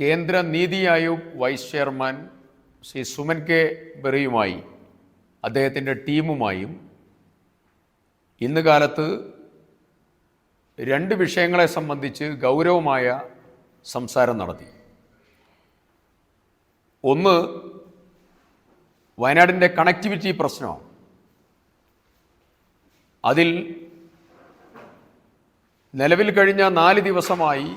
കേന്ദ്ര Niti Aayog vice chairman Shri Suman K ബെറിയുമായി അദ്ദേഹത്തിന്റെ ടീമുമായും ഇന്ന് കാലത്ത് രണ്ട് വിഷയങ്ങളെ സംബന്ധിച്ച് ഗൗരവമായ സംസാരം നടത്തി. ഒന്ന് വയനാടിന്റെ കണക്ടിവിറ്റി പ്രശ്നമാണ്. അതിൽ നിലവിൽ കഴിഞ്ഞ നാല് ദിവസമായി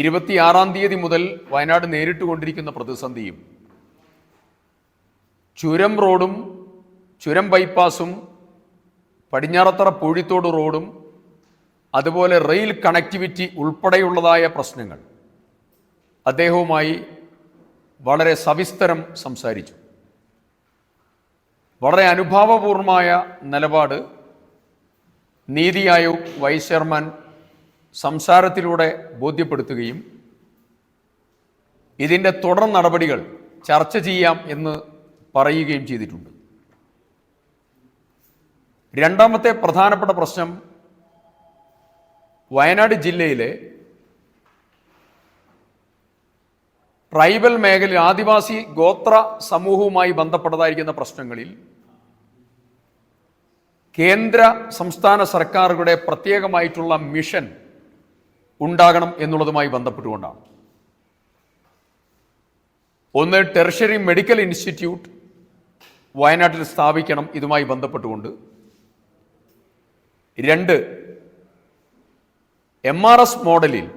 ഇരുപത്തിയാറാം തീയതി മുതൽ വയനാട് നേരിട്ട് കൊണ്ടിരിക്കുന്ന പ്രതിസന്ധിയും ചുരം റോഡും ചുരം ബൈപ്പാസും പടിഞ്ഞാറത്തറ പൂഴിത്തോട് റോഡും അതുപോലെ റെയിൽ കണക്ടിവിറ്റി ഉൾപ്പെടെയുള്ളതായ പ്രശ്നങ്ങൾ അദ്ദേഹവുമായി വളരെ സവിസ്തരം സംസാരിച്ചു. വളരെ അനുഭാവപൂർണമായ നിലപാട് നീതി ആയോഗ് വൈസ് ചെയർമാൻ സംസാരത്തിലൂടെ ബോധ്യപ്പെടുത്തുകയും ഇതിന്റെ തുടർ നടപടികൾ ചർച്ച ചെയ്യാം എന്ന് പറയുകയും ചെയ്തിട്ടുണ്ട്. രണ്ടാമത്തെ പ്രധാനപ്പെട്ട പ്രശ്നം വയനാട് ജില്ലയിലെ ട്രൈബൽ മേഖലയിൽ ആദിവാസി ഗോത്ര സമൂഹവുമായി ബന്ധപ്പെട്ടതായിരിക്കുന്ന പ്രശ്നങ്ങളിൽ കേന്ദ്ര സംസ്ഥാന സർക്കാരുകളുടെ പ്രത്യേകമായിട്ടുള്ള മിഷൻ ഉണ്ടാകണം എന്നുള്ളതുമായി ബന്ധപ്പെട്ടുകൊണ്ടാണ്. ഒന്ന് ടെർഷറി മെഡിക്കൽ ഇൻസ്റ്റിറ്റ്യൂട്ട് വയനാട്ടിൽ സ്ഥാപിക്കണം ഇതുമായി ബന്ധപ്പെട്ടുകൊണ്ട്. രണ്ട് എം ആർ എസ് മോഡലിൽ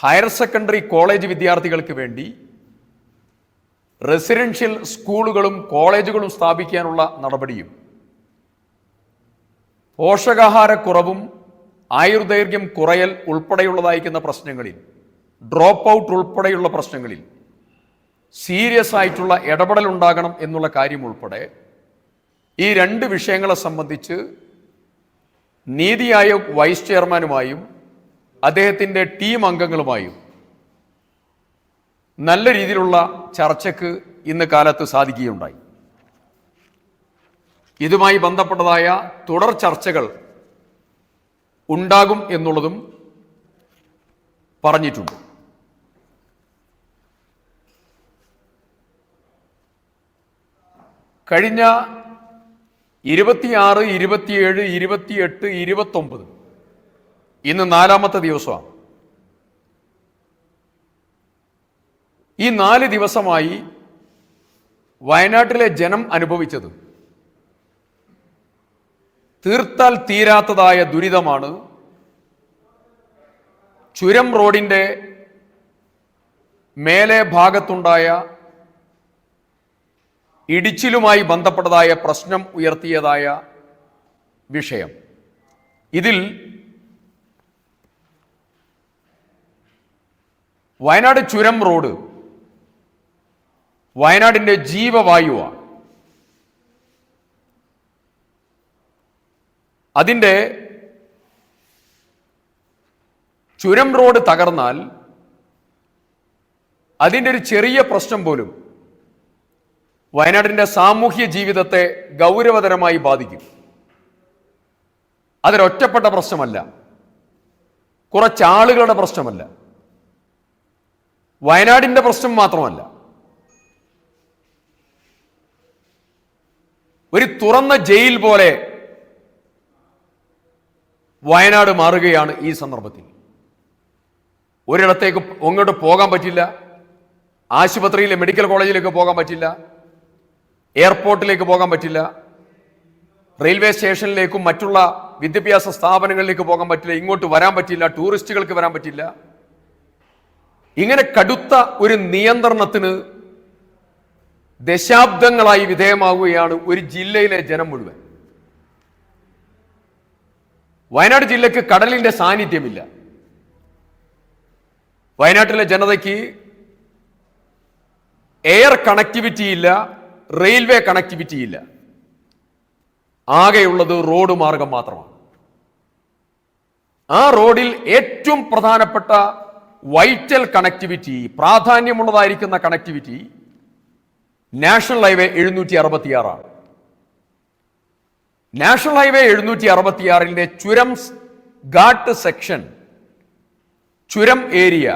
ഹയർ സെക്കൻഡറി കോളേജ് വിദ്യാർത്ഥികൾക്ക് വേണ്ടി റെസിഡൻഷ്യൽ സ്കൂളുകളും കോളേജുകളും സ്ഥാപിക്കാനുള്ള നടപടിയും പോഷകാഹാരക്കുറവും ആയുർദൈർഘ്യം കുറയൽ ഉൾപ്പെടെയുള്ളതായിരിക്കുന്ന പ്രശ്നങ്ങളിൽ ഡ്രോപ്പ് ഔട്ട് ഉൾപ്പെടെയുള്ള പ്രശ്നങ്ങളിൽ സീരിയസ് ആയിട്ടുള്ള ഇടപെടൽ ഉണ്ടാകണം എന്നുള്ള കാര്യം ഉൾപ്പെടെ ഈ രണ്ട് വിഷയങ്ങളെ സംബന്ധിച്ച് നീതി ആയോഗ് വൈസ് ചെയർമാനുമായും അദ്ദേഹത്തിന്റെ ടീം അംഗങ്ങളുമായും നല്ല രീതിയിലുള്ള ചർച്ചയ്ക്ക് ഇന്ന് കാലത്ത് സാധിക്കുകയുണ്ടായി. ഇതുമായി ബന്ധപ്പെട്ടതായ തുടർ ചർച്ചകൾ ഉണ്ടാകും എന്നുള്ളതും പറഞ്ഞിട്ടുണ്ട്. കഴിഞ്ഞ ഇരുപത്തിയാറ് ഇരുപത്തിയേഴ് ഇരുപത്തിയെട്ട് ഇരുപത്തൊമ്പത് ഇന്ന് നാലാമത്തെ ദിവസമാണ്. ഈ നാല് ദിവസമായി വയനാട്ടിലെ ജനം അനുഭവിച്ചത് തീർത്താൽ തീരാത്തതായ ദുരിതമാണ് ചുരം റോഡിന്റെ മേലെ ഭാഗത്തുണ്ടായ ഇടിച്ചിലുമായി ബന്ധപ്പെട്ടതായ പ്രശ്നം ഉയർത്തിയതായ വിഷയം. ഇതിൽ വയനാട് ചുരം റോഡ് വയനാടിന്റെ ജീവവായുവാണ്. അതിന്റെ ചുരം റോഡ് തകർന്നാൽ അതിന്റെ ഒരു ചെറിയ പ്രശ്നം പോലും വയനാടിന്റെ സാമൂഹ്യ ജീവിതത്തെ ഗൗരവതരമായി ബാധിക്കും. അതൊരൊറ്റപ്പെട്ട പ്രശ്നമല്ല. കുറച്ചാളുകളുടെ പ്രശ്നമല്ല. വയനാടിന്റെ പ്രശ്നം മാത്രമല്ല. ഒരു തുറന്ന ജയിൽ പോലെ വയനാട് മാറുകയാണ് ഈ സന്ദർഭത്തിൽ. ഒരിടത്തേക്ക് അങ്ങോട്ട് പോകാൻ പറ്റില്ല. ആശുപത്രിയിലെ മെഡിക്കൽ കോളേജിലേക്ക് പോകാൻ പറ്റില്ല. എയർപോർട്ടിലേക്ക് പോകാൻ പറ്റില്ല. റെയിൽവേ സ്റ്റേഷനിലേക്കും മറ്റുള്ള വിദ്യാഭ്യാസ സ്ഥാപനങ്ങളിലേക്ക് പോകാൻ പറ്റില്ല. ഇങ്ങോട്ട് വരാൻ പറ്റില്ല. ടൂറിസ്റ്റുകൾക്ക് വരാൻ പറ്റില്ല. ഇങ്ങനെ കടുത്ത ഒരു നിയന്ത്രണത്തിന് ദശാബ്ദങ്ങളായി വിധേയമാവുകയാണ് ഒരു ജില്ലയിലെ ജനം മുഴുവൻ. വയനാട് ജില്ലയ്ക്ക് കടലിന്റെ സാന്നിധ്യമില്ല. വയനാട്ടിലെ ജനതയ്ക്ക് എയർ കണക്ടിവിറ്റി ഇല്ല റെയിൽവേ കണക്ടിവിറ്റി ഇല്ല. ആകെയുള്ളത് റോഡ് മാർഗം മാത്രമാണ്. ആ റോഡിൽ ഏറ്റവും പ്രധാനപ്പെട്ട വൈറ്റൽ കണക്ടിവിറ്റി പ്രാധാന്യമുള്ളതായിരിക്കുന്ന കണക്ടിവിറ്റി നാഷണൽ ഹൈവേ എഴുന്നൂറ്റി അറുപത്തിയാറാണ്. നാഷണൽ ഹൈവേ എഴുന്നൂറ്റി അറുപത്തിയാറിന്റെ ചുരം ഘാട്ട് സെക്ഷൻ ചുരം ഏരിയ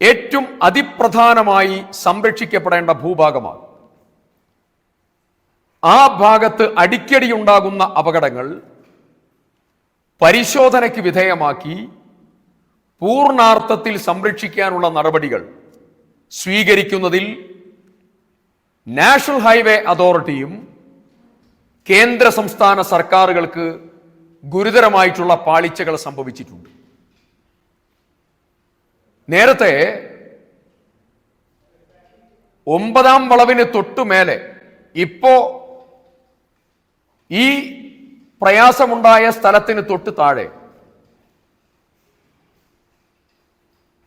ഏറ്റവും അതിപ്രധാനമായി സംരക്ഷിക്കപ്പെടേണ്ട ഭൂഭാഗമാണ്. ആ ഭാഗത്ത് അടിക്കടി ഉണ്ടാകുന്ന അപകടങ്ങൾ പരിശോധനയ്ക്ക് വിധേയമാക്കി പൂർണാർത്ഥത്തിൽ സംരക്ഷിക്കാനുള്ള നടപടികൾ സ്വീകരിക്കുന്നതിൽ നാഷണൽ ഹൈവേ അതോറിറ്റിയും കേന്ദ്ര സംസ്ഥാന സർക്കാരുകൾക്ക് ഗുരുതരമായിട്ടുള്ള പാളിച്ചകൾ സംഭവിച്ചിട്ടുണ്ട്. നേരത്തെ ഒമ്പതാം വളവിന് തൊട്ടുമേലെ ഇപ്പോ ഈ പ്രയാസമുണ്ടായ സ്ഥലത്തിന് തൊട്ട് താഴെ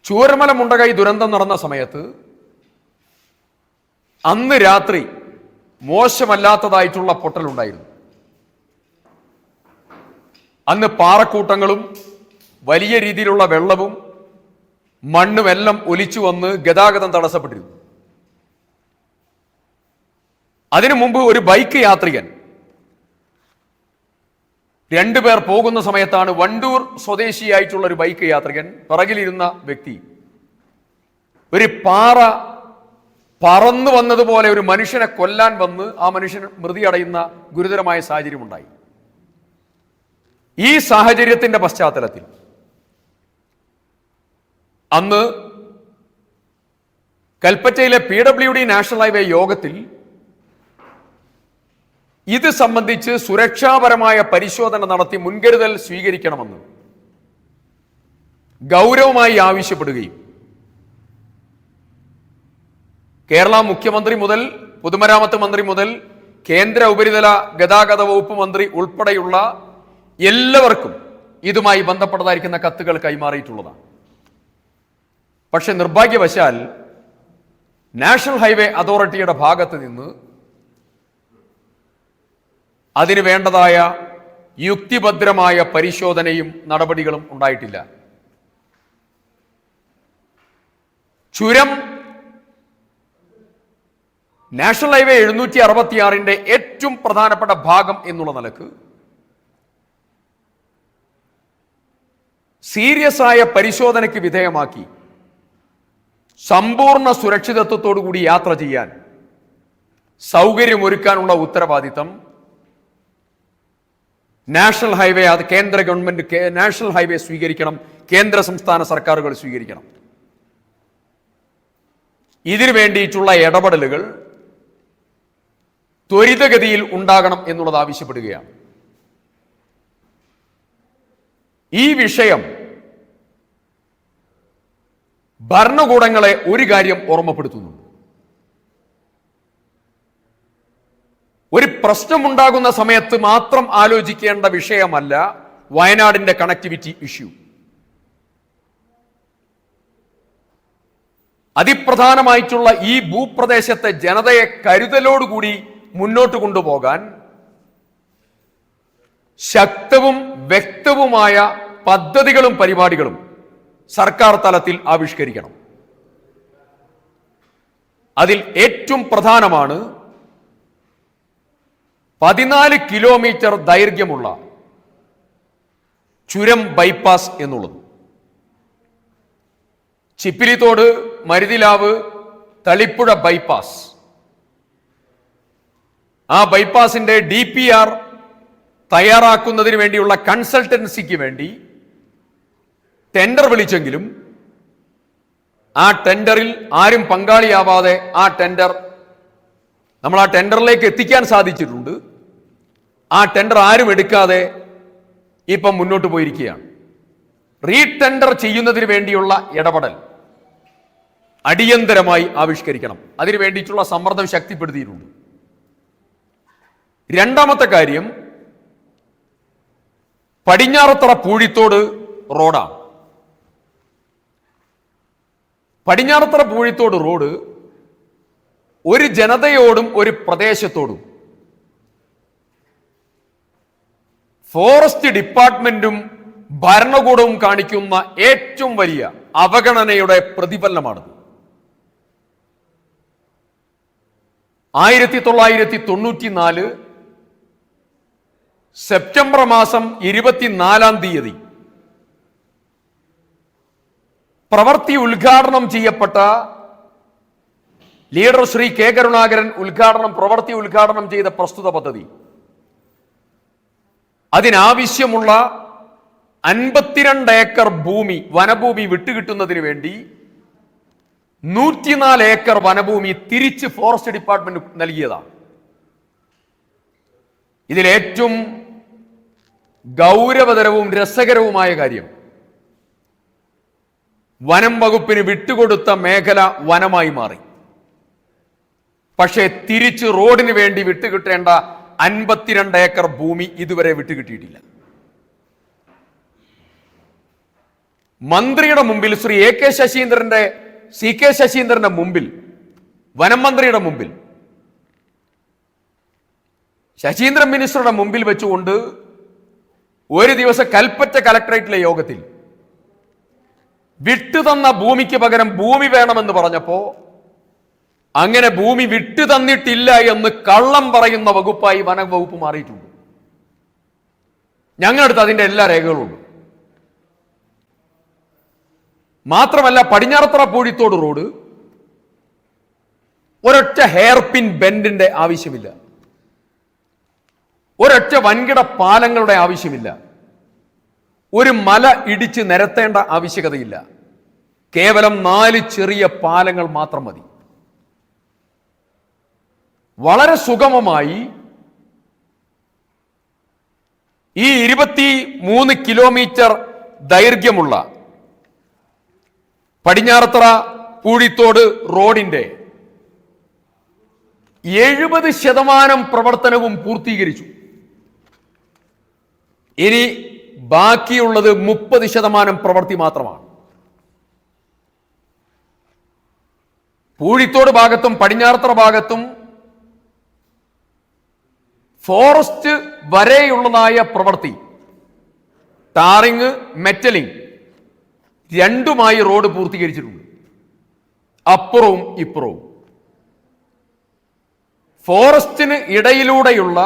ചൂരമല മുണ്ടകൈ ദുരന്തം നടന്ന സമയത്ത് അന്ന് രാത്രി മോശമല്ലാത്തതായിട്ടുള്ള പൊട്ടലുണ്ടായിരുന്നു അന്ന് പാറക്കൂട്ടങ്ങളും വലിയ രീതിയിലുള്ള വെള്ളവും മണ്ണുമെല്ലാം ഒലിച്ചു വന്ന് ഗതാഗതം തടസ്സപ്പെട്ടിരുന്നു. അതിനു മുമ്പ് ഒരു ബൈക്ക് യാത്രികൻ രണ്ടുപേർ പോകുന്ന സമയത്താണ് വണ്ടൂർ സ്വദേശിയായിട്ടുള്ള ഒരു ബൈക്ക് യാത്രികൻ പിറകിലിരുന്ന വ്യക്തി. ഒരു പാറ പറന്നു വന്നതുപോലെ ഒരു മനുഷ്യനെ കൊല്ലാൻ വന്ന് ആ മനുഷ്യൻ മൃതി അടയുന്ന ഗുരുതരമായ സാഹചര്യമുണ്ടായി. ഈ സാഹചര്യത്തിന്റെ പശ്ചാത്തലത്തിൽ അന്ന് കൽപ്പറ്റയിലെ P W D national highway യോഗത്തിൽ ഇത് സംബന്ധിച്ച് സുരക്ഷാപരമായ പരിശോധന നടത്തി മുൻകരുതൽ സ്വീകരിക്കണമെന്ന് ഗൗരവമായി ആവശ്യപ്പെടുകയും കേരള മുഖ്യമന്ത്രി മുതൽ പൊതുമരാമത്ത് മന്ത്രി മുതൽ കേന്ദ്ര ഉപരിതല ഗതാഗത വകുപ്പ് മന്ത്രി ഉൾപ്പെടെയുള്ള എല്ലാവർക്കും ഇതുമായി ബന്ധപ്പെട്ടതായിരിക്കുന്ന കത്തുകൾ കൈമാറിയിട്ടുള്ളതാണ്. പക്ഷെ നിർഭാഗ്യവശാൽ നാഷണൽ ഹൈവേ അതോറിറ്റിയുടെ ഭാഗത്ത് നിന്ന് അതിന് വേണ്ടതായ യുക്തിഭദ്രമായ പരിശോധനയും നടപടികളും ഉണ്ടായിട്ടില്ല. ചുരം നാഷണൽ ഹൈവേ എഴുന്നൂറ്റി അറുപത്തിയാറിന്റെ ഏറ്റവും പ്രധാനപ്പെട്ട ഭാഗം എന്നുള്ള നിലയ്ക്ക് സീരിയസ് ആയ പരിശോധനയ്ക്ക് വിധേയമാക്കി സമ്പൂർണ സുരക്ഷിതത്വത്തോടു കൂടി യാത്ര ചെയ്യാൻ സൗകര്യമൊരുക്കാനുള്ള ഉത്തരവാദിത്തം നാഷണൽ ഹൈവേ അത് കേന്ദ്ര ഗവൺമെന്റ് നാഷണൽ ഹൈവേ സ്വീകരിക്കണം കേന്ദ്ര സംസ്ഥാന സർക്കാരുകൾ സ്വീകരിക്കണം. ഇതിനു വേണ്ടിയിട്ടുള്ള ഇടപെടലുകൾ ത്വരിതഗതിയിൽ ഉണ്ടാകണം എന്നുള്ളത് ആവശ്യപ്പെടുകയാണ്. ഈ വിഷയം ഭരണകൂടങ്ങളെ ഒരു കാര്യം ഓർമ്മപ്പെടുത്തുന്നു ഒരു പ്രശ്നമുണ്ടാകുന്ന സമയത്ത് മാത്രം ആലോചിക്കേണ്ട വിഷയമല്ല വയനാടിന്റെ കണക്ടിവിറ്റി ഇഷ്യൂ. അതിപ്രധാനമായിട്ടുള്ള ഈ ഭൂപ്രദേശത്തെ ജനതയെ കരുതലോടുകൂടി മുന്നോട്ട് കൊണ്ടുപോകാൻ ശക്തവും വ്യക്തവുമായ പദ്ധതികളും പരിപാടികളും സർക്കാർ തലത്തിൽ ആവിഷ്കരിക്കണം. അതിൽ ഏറ്റവും പ്രധാനമാണ് പതിനാല് കിലോമീറ്റർ ദൈർഘ്യമുള്ള ചുരം ബൈപ്പാസ് എന്നുള്ളത്. ചിപ്പിലിത്തോട് മരുതിലാവ് തളിപ്പുഴ ബൈപ്പാസ്. ആ ബൈപ്പാസിന്റെ ഡി പി ആർ തയ്യാറാക്കുന്നതിന് വേണ്ടിയുള്ള കൺസൾട്ടൻസിക്ക് വേണ്ടി ടെൻഡർ വിളിച്ചെങ്കിലും ആ ടെൻഡറിൽ ആരും പങ്കാളിയാവാതെ ആ ടെൻഡർ നമ്മൾ ആ ടെൻഡറിലേക്ക് എത്തിക്കാൻ സാധിച്ചിട്ടുണ്ട്. ആ ടെൻഡർ ആരും എടുക്കാതെ ഇപ്പം മുന്നോട്ട് പോയിരിക്കുകയാണ്. റീ ടെൻഡർ ചെയ്യുന്നതിന് വേണ്ടിയുള്ള ഇടപെടൽ അടിയന്തരമായി ആവിഷ്കരിക്കണം. അതിനു വേണ്ടിയിട്ടുള്ള സമ്മർദ്ദം ശക്തിപ്പെടുത്തിയിട്ടുണ്ട്. രണ്ടാമത്തെ കാര്യം പടിഞ്ഞാറത്തറ പൂഴിത്തോട് റോഡാണ് പടിഞ്ഞാറത്തറ പൂഴിത്തോട് റോഡ് ഒരു ജനതയോടും ഒരു പ്രദേശത്തോടും ഫോറസ്റ്റ് ഡിപ്പാർട്ട്മെന്റും ഭരണകൂടവും കാണിക്കുന്ന ഏറ്റവും വലിയ അവഗണനയുടെ പ്രതിഫലനമാണ് ആയിരത്തി തൊള്ളായിരത്തി തൊണ്ണൂറ്റിനാല് സെപ്റ്റംബർ മാസം ഇരുപത്തിനാലാം തീയതി പ്രവൃത്തി ഉദ്ഘാടനം ചെയ്യപ്പെട്ട ലീഡർ ശ്രീ കെ കരുണാകരൻ ഉദ്ഘാടനം പ്രവൃത്തി ഉദ്ഘാടനം ചെയ്ത പ്രസ്തുത പദ്ധതി. അതിനാവശ്യമുള്ള അൻപത്തിരണ്ട് ഏക്കർ ഭൂമി വനഭൂമി വിട്ടുകിട്ടുന്നതിന് വേണ്ടി നൂറ്റിനാല് ഏക്കർ വനഭൂമി തിരിച്ച് ഫോറസ്റ്റ് ഡിപ്പാർട്ട്മെന്റ് നൽകിയതാണ്. ഇതിലേറ്റവും ഗൗരവതരവും രസകരവുമായ കാര്യം വനം വകുപ്പിന് വിട്ടുകൊടുത്ത മേഖല വനമായി മാറി. പക്ഷേ തിരിച്ച് റോഡിന് വേണ്ടി വിട്ടുകിട്ടേണ്ട അൻപത്തിരണ്ട് ഏക്കർ ഭൂമി ഇതുവരെ വിട്ടുകിട്ടിയിട്ടില്ല. മന്ത്രിയുടെ മുമ്പിൽ ശ്രീ എ കെ ശശീന്ദ്രന്റെ സി കെ ശശീന്ദ്രന്റെ മുമ്പിൽ വനം മന്ത്രിയുടെ മുമ്പിൽ ശശീന്ദ്രൻ മിനിസ്റ്ററുടെ മുമ്പിൽ വെച്ചുകൊണ്ട് ഒരു ദിവസം കൽപ്പറ്റ കലക്ടറേറ്റിലെ യോഗത്തിൽ വിട്ടുതന്ന ഭൂമിക്ക് പകരം ഭൂമി വേണമെന്ന് പറഞ്ഞപ്പോ അങ്ങനെ ഭൂമി വിട്ടു തന്നിട്ടില്ല എന്ന് കള്ളം പറയുന്ന വകുപ്പായി വനവകുപ്പ് മാറിയിട്ടുണ്ട്. ഞങ്ങളടുത്ത് അതിന്റെ എല്ലാ രേഖകളും ഉണ്ട്. മാത്രമല്ല പടിഞ്ഞാറത്തറ പൂഴിത്തോട് റോഡ് ഒരൊറ്റ ഹെയർപിൻ ബെൻഡിന്റെ ആവശ്യമില്ല. ഒരൊറ്റ വൻകിട പാലങ്ങളുടെ ആവശ്യമില്ല. ഒരു മല ഇടിച്ച് നിരത്തേണ്ട ആവശ്യകതയില്ല. കേവലം നാല് ചെറിയ പാലങ്ങൾ മാത്രം മതി. വളരെ സുഗമമായി ഈ ഇരുപത്തി മൂന്ന് കിലോമീറ്റർ ദൈർഘ്യമുള്ള പടിഞ്ഞാറത്തറ പൂഴിത്തോട് റോഡിന്റെ എഴുപത് ശതമാനം പ്രവർത്തനവും പൂർത്തീകരിച്ചു. ഇനി ബാക്കിയുള്ളത് മുപ്പത് ശതമാനം പ്രവൃത്തി മാത്രമാണ്. പൂഴിത്തോട് ഭാഗത്തും പടിഞ്ഞാറത്തറ ഭാഗത്തും ഫോറസ്റ്റ് വരെയുള്ളതായ പ്രവൃത്തി ടാറിങ് മെറ്റലിംഗ് രണ്ടുമായി റോഡ് പൂർത്തീകരിച്ചിട്ടുണ്ട്. അപ്പുറവും ഇപ്പുറവും. ഫോറസ്റ്റിന് ഇടയിലൂടെയുള്ള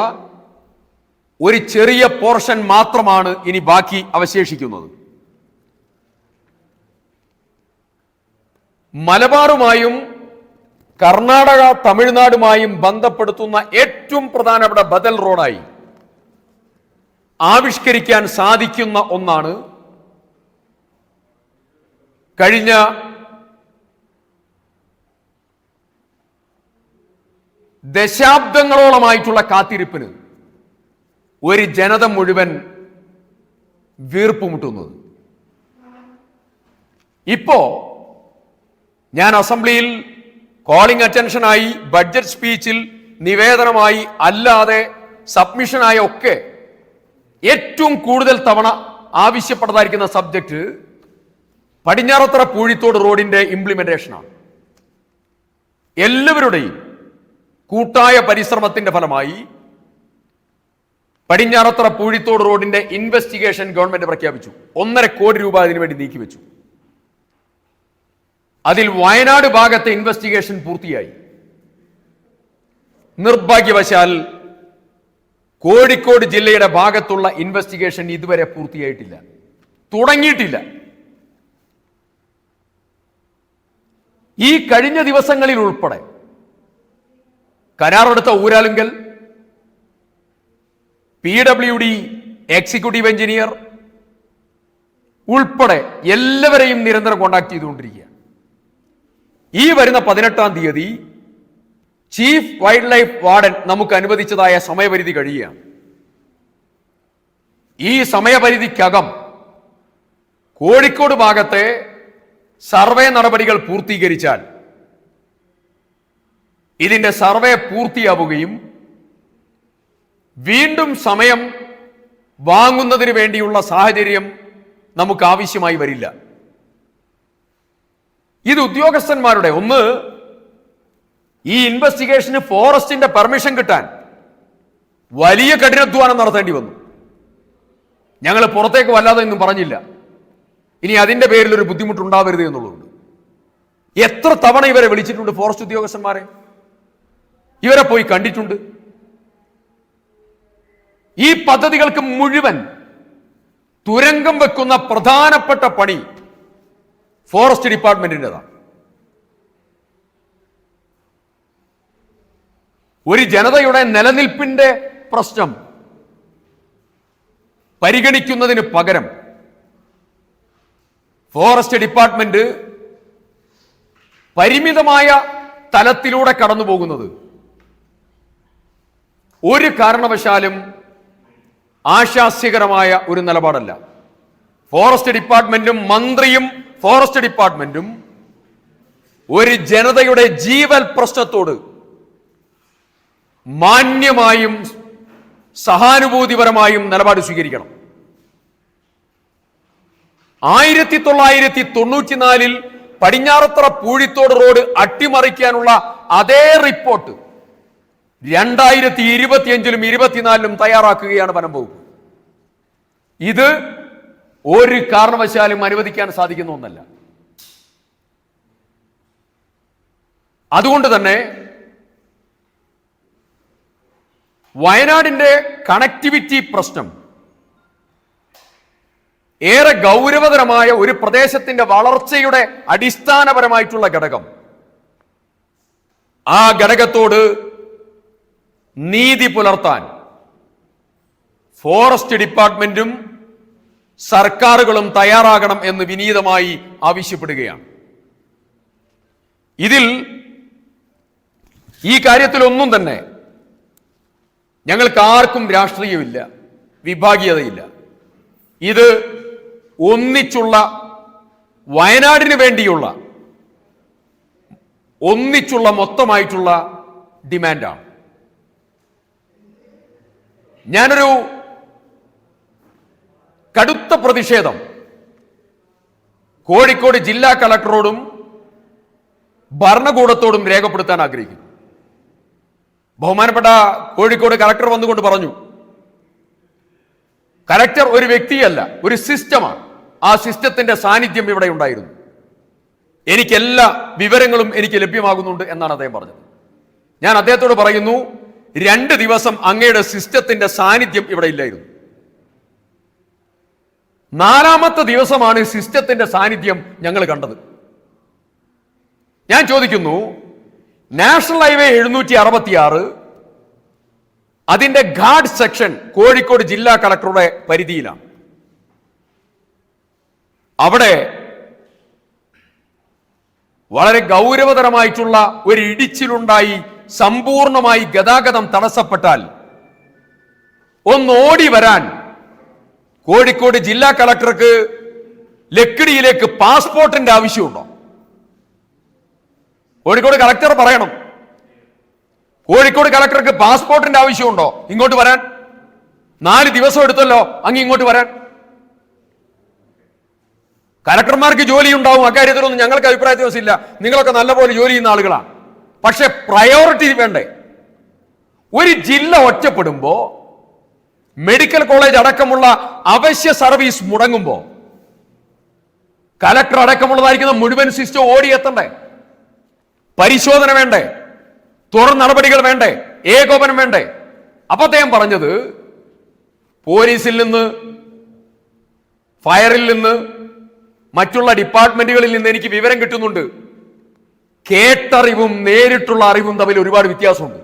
ഒരു ചെറിയ പോർഷൻ മാത്രമാണ് ഇനി ബാക്കി അവശേഷിക്കുന്നത്. മലബാറുമായും കർണാടക തമിഴ്നാടുമായും ബന്ധപ്പെടുത്തുന്ന ഏറ്റവും പ്രധാനപ്പെട്ട ബദൽ റോഡായി ആവിഷ്കരിക്കാൻ സാധിക്കുന്ന ഒന്നാണ് കഴിഞ്ഞ ദശാബ്ദങ്ങളോളമായിട്ടുള്ള കാത്തിരിപ്പിന്. ഒരു ജനത മുഴുവൻ വീർപ്പുമുട്ടുന്നത്. ഇപ്പോ ഞാൻ അസംബ്ലിയിൽ കോളിംഗ് അറ്റൻഷനായി ബഡ്ജറ്റ് സ്പീച്ചിൽ നിവേദനമായി അല്ലാതെ സബ്മിഷനായ ഒക്കെ ഏറ്റവും കൂടുതൽ തവണ ആവശ്യപ്പെട്ടതായിരിക്കുന്ന സബ്ജക്റ്റ് പടിഞ്ഞാറത്തറ പൂഴിത്തോട് റോഡിന്റെ ഇംപ്ലിമെന്റേഷനാണ് എല്ലാവരുടെയും കൂട്ടായ പരിശ്രമത്തിന്റെ ഫലമായി പടിഞ്ഞാറത്തറ പൂഴിത്തോട് റോഡിന്റെ ഇൻവെസ്റ്റിഗേഷൻ ഗവൺമെന്റ് പ്രഖ്യാപിച്ചു. ഒന്നര കോടി രൂപ അതിനുവേണ്ടി നീക്കിവെച്ചു. അതിൽ വയനാട് ഭാഗത്തെ ഇൻവെസ്റ്റിഗേഷൻ പൂർത്തിയായി. നിർഭാഗ്യവശാൽ കോഴിക്കോട് ജില്ലയുടെ ഭാഗത്തുള്ള ഇൻവെസ്റ്റിഗേഷൻ ഇതുവരെ പൂർത്തിയായിട്ടില്ല. തുടങ്ങിയിട്ടില്ല. ഈ കഴിഞ്ഞ ദിവസങ്ങളിൽ ഉൾപ്പെടെ കരാറെടുത്ത Uralungal P W D executive engineer ഉൾപ്പെടെ എല്ലാവരെയും നിരന്തരം കോണ്ടാക്ട് ചെയ്തുകൊണ്ടിരിക്കുക ഈ വരുന്ന പതിനെട്ടാം തീയതി ചീഫ് വൈൽഡ് ലൈഫ് വാർഡൻ നമുക്ക് അനുവദിച്ചതായ സമയപരിധി കഴിയുകയാണ്. ഈ സമയപരിധിക്കകം കോഴിക്കോട് ഭാഗത്തെ സർവേ നടപടികൾ പൂർത്തീകരിച്ചാൽ ഇതിന്റെ സർവേ പൂർത്തിയാവുകയും വീണ്ടും സമയം വാങ്ങുന്നതിന് വേണ്ടിയുള്ള സാഹചര്യം നമുക്ക് ആവശ്യമായി വരില്ല. ഇത് ഉദ്യോഗസ്ഥന്മാരുടെ ഒന്ന് ഈ ഇൻവെസ്റ്റിഗേഷന് ഫോറസ്റ്റിന്റെ പെർമിഷൻ കിട്ടാൻ വലിയ കഠിനാധ്വാനം നടത്തേണ്ടി വന്നു. ഞങ്ങൾ പുറത്തേക്ക് വല്ലാതെ ഒന്നും പറഞ്ഞില്ല. ഇനി അതിന്റെ പേരിൽ ഒരു ബുദ്ധിമുട്ടുണ്ടാവരുത് എന്നുള്ളതുണ്ട്. എത്ര തവണ ഇവരെ വിളിച്ചിട്ടുണ്ട് ഫോറസ്റ്റ് ഉദ്യോഗസ്ഥന്മാരെ? ഇവരെ പോയി കണ്ടിട്ടുണ്ട്. ഈ പദ്ധതികൾക്ക് മുഴുവൻ തുരങ്കം വെക്കുന്ന പ്രധാനപ്പെട്ട പണി ഫോറസ്റ്റ് ഡിപ്പാർട്ട്മെന്റിന്റെതാണ്. ഒരു ജനതയുടെ നിലനിൽപ്പിന്റെ പ്രശ്നം പരിഗണിക്കുന്നതിന് പകരം ഫോറസ്റ്റ് ഡിപ്പാർട്ട്മെന്റ് പരിമിതമായ തലത്തിലൂടെ കടന്നു പോകുന്നത് ഒരു കാരണവശാലും ആശാസ്യകരമായ ഒരു നിലപാടല്ല. ഫോറസ്റ്റ് ഡിപ്പാർട്ട്മെന്റും മന്ത്രിയും ഫോറസ്റ്റ് ഡിപ്പാർട്ട്മെന്റും ഒരു ജനതയുടെ ജീവൽ പ്രശ്നത്തോട് മാന്യമായും സഹാനുഭൂതിപരമായും നിലപാട് സ്വീകരിക്കണം. ആയിരത്തി തൊള്ളായിരത്തി തൊണ്ണൂറ്റിനാലിൽ പടിഞ്ഞാറത്തറ പൂഴിത്തോട് റോഡ് അട്ടിമറിക്കാനുള്ള അതേ റിപ്പോർട്ട് രണ്ടായിരത്തി ഇരുപത്തിയഞ്ചിലും ഇരുപത്തിനാലിലും തയ്യാറാക്കുകയാണ് വനം വകുപ്പ് ഇത് ഒരു കാരണവശാലും അനുവദിക്കാൻ സാധിക്കുന്ന ഒന്നല്ല. അതുകൊണ്ട് തന്നെ വയനാടിന്റെ കണക്ടിവിറ്റി പ്രശ്നം ഏറെ ഗൗരവതരമായ ഒരു പ്രദേശത്തിന്റെ വളർച്ചയുടെ അടിസ്ഥാനപരമായിട്ടുള്ള ഘടകം. ആ ഘടകത്തോട് നീതി പുലർത്താൻ ഫോറസ്റ്റ് ഡിപ്പാർട്ട്മെന്റും സർക്കാരുകളും തയ്യാറാകണം എന്ന് വിനീതമായി ആവശ്യപ്പെടുകയാണ്. ഇതിൽ ഈ കാര്യത്തിലൊന്നും തന്നെ ഞങ്ങൾക്ക് ആർക്കും രാഷ്ട്രീയമില്ല വിഭാഗീയതയില്ല. ഇത് ഒന്നിച്ചുള്ള വയനാടിന് വേണ്ടിയുള്ള ഒന്നിച്ചുള്ള മൊത്തമായിട്ടുള്ള ഡിമാൻഡാണ്. ഞാനൊരു കടുത്ത പ്രതിഷേധം കോഴിക്കോട് ജില്ലാ കളക്ടറോടും ഭരണകൂടത്തോടും രേഖപ്പെടുത്താൻ ആഗ്രഹിക്കുന്നു. ബഹുമാനപ്പെട്ട കോഴിക്കോട് കളക്ടർ വന്നുകൊണ്ട് പറഞ്ഞു കളക്ടർ ഒരു വ്യക്തിയല്ല ഒരു സിസ്റ്റമാണ്. ആ സിസ്റ്റത്തിന്റെ സാന്നിധ്യം ഇവിടെ ഉണ്ടായിരുന്നു. എനിക്ക് എല്ലാ വിവരങ്ങളും എനിക്ക് ലഭ്യമാകുന്നുണ്ട് എന്നാണ് അദ്ദേഹം പറഞ്ഞത്. ഞാൻ അദ്ദേഹത്തോട് പറയുന്നു രണ്ട് ദിവസം അങ്ങയുടെ സിസ്റ്റത്തിന്റെ സാന്നിധ്യം ഇവിടെ ഇല്ലായിരുന്നു. നാലാമത്തെ ദിവസമാണ് സിസ്റ്റത്തിന്റെ സാന്നിധ്യം ഞങ്ങൾ കണ്ടത്. ഞാൻ ചോദിക്കുന്നു നാഷണൽ ഹൈവേ എഴുന്നൂറ്റി അറുപത്തിയാറ് അതിന്റെ ഗാർഡ് സെക്ഷൻ കോഴിക്കോട് ജില്ലാ കളക്ടറുടെ പരിധിയിലാണ്. അവിടെ വളരെ ഗൗരവതരമായിട്ടുള്ള ഒരു ഇടിച്ചിലുണ്ടായി സമ്പൂർണമായി ഗതാഗതം തടസ്സപ്പെട്ടാൽ ഒന്ന് ഓടി വരാൻ കോഴിക്കോട് ജില്ലാ കളക്ടർക്ക് ലക്കിടിയിലേക്ക് പാസ്പോർട്ടിന്റെ ആവശ്യമുണ്ടോ? കോഴിക്കോട് കളക്ടർ പറയണം. കോഴിക്കോട് കളക്ടർക്ക് പാസ്പോർട്ടിന്റെ ആവശ്യമുണ്ടോ? ഇങ്ങോട്ട് വരാൻ. നാല് ദിവസം എടുത്തല്ലോ അങ്ങ് ഇങ്ങോട്ട് വരാൻ. കലക്ടർമാർക്ക് ജോലി ഉണ്ടാവും അക്കാര്യത്തിലൊന്നും ഞങ്ങൾക്ക് അഭിപ്രായ ദിവസമില്ല നിങ്ങളൊക്കെ നല്ലപോലെ ജോലി ചെയ്യുന്ന ആളുകളാണ്. പക്ഷെ പ്രയോറിറ്റി വേണ്ടേ? ഒരു ജില്ല ഒറ്റപ്പെടുമ്പോൾ മെഡിക്കൽ കോളേജ് അടക്കമുള്ള അവശ്യ സർവീസ് മുടങ്ങുമ്പോൾ കലക്ടർ അടക്കമുള്ളതായിരിക്കുന്ന മുഴുവൻ സിസ്റ്റം ഓടിയെത്തണ്ടേ പരിശോധന വേണ്ടേ? തുടർ നടപടികൾ വേണ്ടേ? ഏകോപനം വേണ്ടേ? അപ്പൊ അദ്ദേഹം പറഞ്ഞത് പോലീസിൽ നിന്ന് ഫയറിൽ നിന്ന് മറ്റുള്ള ഡിപ്പാർട്ട്മെന്റുകളിൽ നിന്ന് എനിക്ക് വിവരം കിട്ടുന്നുണ്ട്. കേട്ടറിവും നേരിട്ടുള്ള അറിവും തമ്മിൽ ഒരുപാട് വ്യത്യാസമുണ്ട്.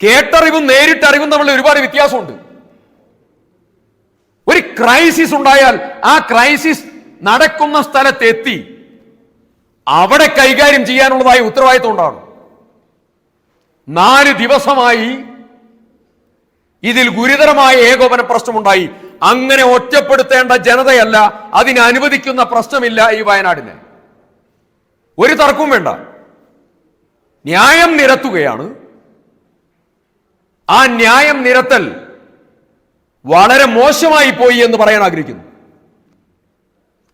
കേട്ടറിവും നേരിട്ടറിവും തമ്മിൽ ഒരുപാട് വ്യത്യാസമുണ്ട്. ഒരു ക്രൈസിസ് ഉണ്ടായാൽ ആ ക്രൈസിസ് നടക്കുന്ന സ്ഥലത്തെത്തി അവിടെ കൈകാര്യം ചെയ്യാനുള്ളതായ ഉത്തരവാദിത്വം ഉണ്ടാണ് നാല് ദിവസമായി ഇതിൽ ഗുരുതരമായ ഏകോപന പ്രശ്നമുണ്ടായി. അങ്ങനെ ഒറ്റപ്പെടുത്തേണ്ട ജനതയല്ല അതിനനുവദിക്കുന്ന പ്രശ്നമില്ല ഈ വയനാടിന്. ഒരു തർക്കവും വേണ്ട. ന്യായം നിരത്തുകയാണ്. ആ ന്യായം നിരത്തൽ വളരെ മോശമായി പോയി എന്ന് പറയാൻ ആഗ്രഹിക്കുന്നു.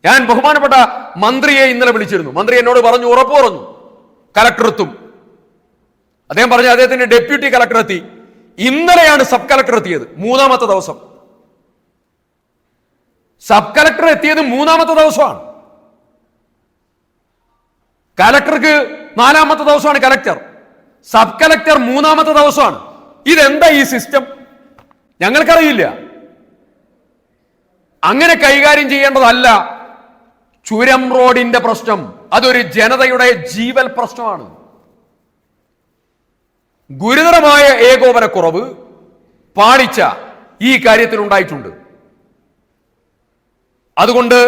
ഞാൻ ബഹുമാനപ്പെട്ട മന്ത്രിയെ ഇന്നലെ വിളിച്ചിരുന്നു. മന്ത്രി എന്നോട് പറഞ്ഞു ഉറപ്പു പറഞ്ഞു കലക്ടറെത്തും. അദ്ദേഹം പറഞ്ഞു അദ്ദേഹത്തിന്റെ ഡെപ്യൂട്ടി കലക്ടർ എത്തി ഇന്നലെയാണ് സബ് കലക്ടർ എത്തിയത് മൂന്നാമത്തെ ദിവസം. സബ് കലക്ടർ എത്തിയത് മൂന്നാമത്തെ ദിവസമാണ്. കലക്ടർക്ക് നാലാമത്തെ ദിവസമാണ് കലക്ടർ. സബ് കലക്ടർ മൂന്നാമത്തെ ദിവസമാണ്. ഇതെന്താ ഈ സിസ്റ്റം? ഞങ്ങൾക്കറിയില്ല. അങ്ങനെ കൈകാര്യം ചെയ്യേണ്ടതല്ല ചുരം റോഡിന്റെ പ്രശ്നം. അതൊരു ജനതയുടെ ജീവൽ പ്രശ്നമാണ്. ഗുരുതരമായ ഏകോപനക്കുറവ് പാളിച്ച ഈ കാര്യത്തിൽ ഉണ്ടായിട്ടുണ്ട് അതുകൊണ്ട്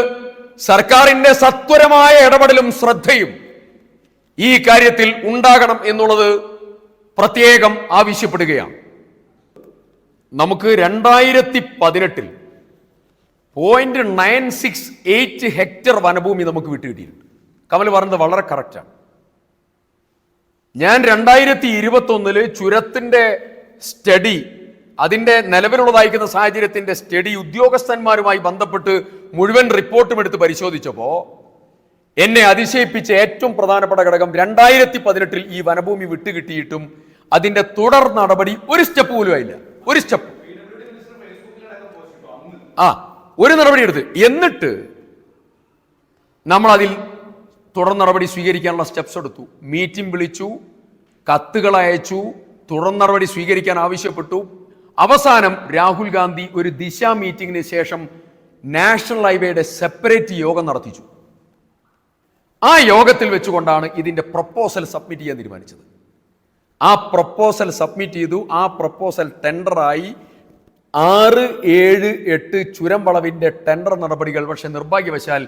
സർക്കാരിന്റെ സത്വരമായ ഇടപെടലും ശ്രദ്ധയും ഈ കാര്യത്തിൽ ഉണ്ടാകണം എന്നുള്ളത് പ്രത്യേകം ആവശ്യപ്പെടുകയാണ്. നമുക്ക് രണ്ടായിരത്തി പതിനെട്ടിൽ point nine six eight hectare വനഭൂമി നമുക്ക് വിട്ടുകിട്ടിയിട്ടുണ്ട്. കമൽ പറഞ്ഞത് വളരെ കറക്റ്റാണ് ഞാൻ രണ്ടായിരത്തി ഇരുപത്തി ഒന്നിൽ ചുരത്തിന്റെ സ്റ്റഡി അതിന്റെ നിലവിലുള്ളതായിരിക്കുന്ന സാഹചര്യത്തിന്റെ സ്റ്റഡി ഉദ്യോഗസ്ഥന്മാരുമായി ബന്ധപ്പെട്ട് മുഴുവൻ റിപ്പോർട്ടും എടുത്ത് പരിശോധിച്ചപ്പോ എന്നെ അതിശയിപ്പിച്ച ഏറ്റവും പ്രധാനപ്പെട്ട ഘടകം രണ്ടായിരത്തി പതിനെട്ടിൽ ഈ വനഭൂമി വിട്ടുകിട്ടിയിട്ടും അതിന്റെ തുടർ നടപടി ഒരു സ്റ്റെപ്പ് പോലും ആയില്ല. ഒരു സ്റ്റെപ്പ് ആ ഒരു നടപടി എടുത്ത്. എന്നിട്ട് നമ്മൾ അതിൽ തുടർ നടപടി സ്വീകരിക്കാനുള്ള സ്റ്റെപ്സ് എടുത്തു. മീറ്റിംഗ് വിളിച്ചു കത്തുകൾ അയച്ചു തുടർ നടപടി സ്വീകരിക്കാൻ ആവശ്യപ്പെട്ടു. അവസാനം രാഹുൽ ഗാന്ധി ഒരു ദിശ മീറ്റിംഗിന് ശേഷം നാഷണൽ ഹൈവേയുടെ സെപ്പറേറ്റ് യോഗം നടത്തിച്ചു. ആ യോഗത്തിൽ വെച്ചുകൊണ്ടാണ് ഇതിന്റെ പ്രപ്പോസൽ സബ്മിറ്റ് ചെയ്യാൻ തീരുമാനിച്ചത്. ആ പ്രപ്പോസൽ സബ്മിറ്റ് ചെയ്തു. ആ പ്രപ്പോസൽ ടെൻഡറായി ആറ് ഏഴ് എട്ട് ചുരം ടെൻഡർ നടപടികൾ പക്ഷെ നിർഭാഗ്യവശാൽ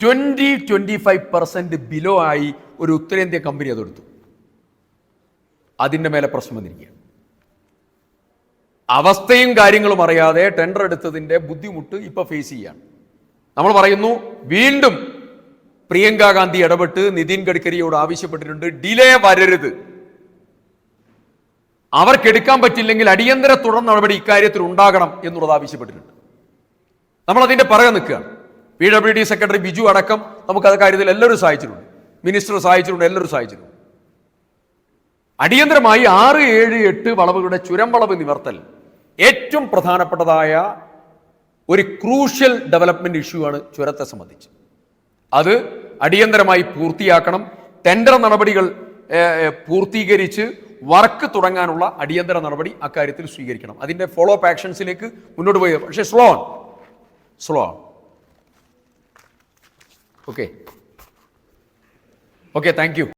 twenty twenty five percent below ആയി ഒരു ഉത്തരേന്ത്യ കമ്പനി അതെടുത്തു. അതിന്റെ മേലെ പ്രശ്നം വന്നിരിക്കുകയാണ്. അവസ്ഥയും കാര്യങ്ങളും അറിയാതെ ടെൻഡർ എടുത്തതിന്റെ ബുദ്ധിമുട്ട് ഇപ്പോൾ ഫേസ് ചെയ്യുകയാണ് നമ്മൾ പറയുന്നു വീണ്ടും പ്രിയങ്ക ഗാന്ധി ഇടപെട്ട് നിതിൻ ഗഡ്കരിയോട് ആവശ്യപ്പെട്ടിട്ടുണ്ട്. ഡിലേ വരരുത്. അവർക്ക് എടുക്കാൻ പറ്റില്ലെങ്കിൽ അടിയന്തര തുടർ നടപടി ഇക്കാര്യത്തിൽ ഉണ്ടാകണം എന്നുള്ളത് ആവശ്യപ്പെട്ടിട്ടുണ്ട്. നമ്മൾ അതിന്റെ പിറകെ നിൽക്കുകയാണ്. P W D secretary Biju അടക്കം നമുക്ക് അത് കാര്യത്തിൽ എല്ലാവരും സഹായിച്ചിട്ടുണ്ട്. മിനിസ്റ്റർ സഹായിച്ചിട്ടുണ്ട് എല്ലാവരും സഹായിച്ചിട്ടുണ്ട്. അടിയന്തരമായി ആറ് ഏഴ് എട്ട് വളവുകളുടെ ചുരം വളവ് നിവർത്തൽ ഏറ്റവും പ്രധാനപ്പെട്ടതായ ഒരു ക്രൂഷ്യൽ ഡെവലപ്മെന്റ് ഇഷ്യൂ ആണ് ചുരത്തെ സംബന്ധിച്ച്. അത് അടിയന്തരമായി പൂർത്തിയാക്കണം. ടെൻഡർ നടപടികൾ പൂർത്തീകരിച്ച് വർക്ക് തുടങ്ങാനുള്ള അടിയന്തര നടപടി അക്കാര്യത്തിൽ സ്വീകരിക്കണം. അതിന്റെ ഫോളോ അപ്പ് ആക്ഷൻസിലേക്ക് മുന്നോട്ട് പോയി. പക്ഷേ സ്ലോ ആണ് സ്ലോ ആണ് ഓക്കെ ഓക്കെ താങ്ക്